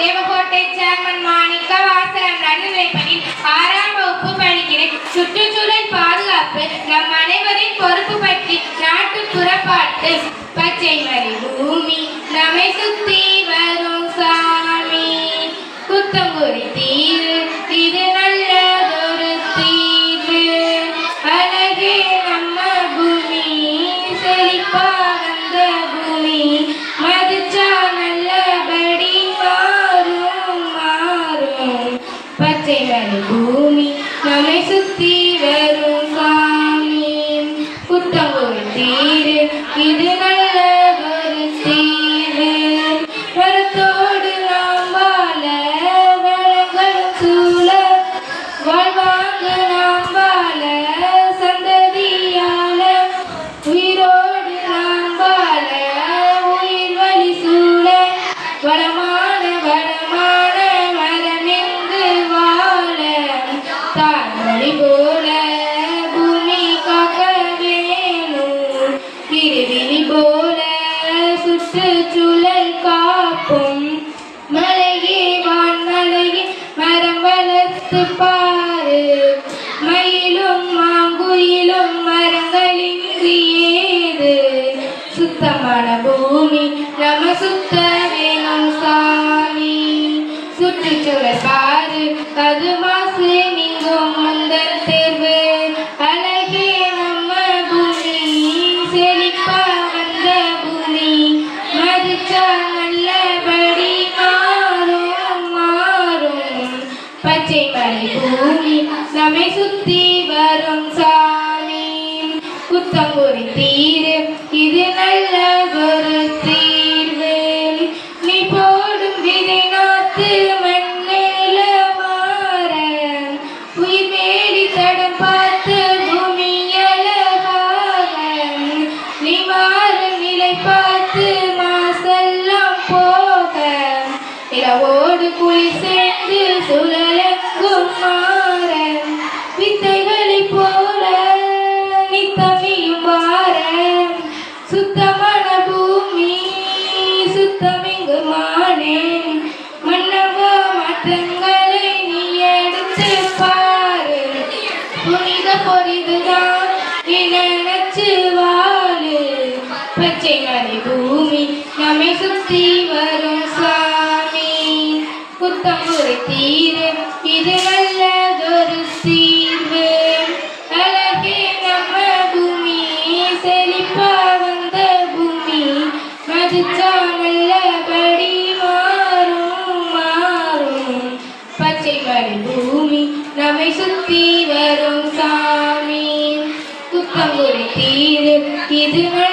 Devakottai chairman மாணிக்க வாசகம் நடுநிலைப்பணியில் ஆறாம் வகுப்பு படிக்கிறேன். சுற்றுச்சூழல் பாதுகாப்பு நம் அனைவரின் பொறுப்பு பற்றி நாட்டுப்புற பாட்டு பச்சை மறை பூமி நம்மை சுத்தி வரும் சாமி குத்தங்குறி தீ நம்மை சுத்தி போல பூமி காக்க வேணும் திருவிழி போல சுற்றுச்சூழல் காப்போம் மலையே வான்மலையே மரம் வளர்த்து பாரு. மயிலும் மாங்குயிலும் மரங்களின்றி ஏது சுத்தமான பூமி நம்ம சுத்த வேணும் சாமி. சுற்றுச்சூழல் பாரு அது நல்லபடி மாறும் மாறும் பச்சை மலை பூமி நம்மை சுத்தி வரும் சாமி. குத்தங்குறி தீரு இது நல்ல ஒரு தீர் நிலவோடு குளிர் சேர்ந்து சுழலக்கும் மாற வித்தைகளை போல நித்தமியும் வார சுத்தமான பூமி சுத்தமிங்கு மானே மன்னவ மாற்றங்களை நீ எடுத்து பாரு. புனித பொரிதுதான் நினைச்சு வாழு. பச்சை மலை பூமி நம்மை சுத்தி வரும். புத்தமுறை தீரு. இது நல்லதொரு தீர்வு. அழகே நம்ம பூமி செழிப்பா வந்த பூமி. மதிச்சா நல்லபடி மாறும் மாறும். பச்சை மலை பூமி நம்மை சுத்தி வரும் சாமி. குத்தங்குறை தீரு இது நல்ல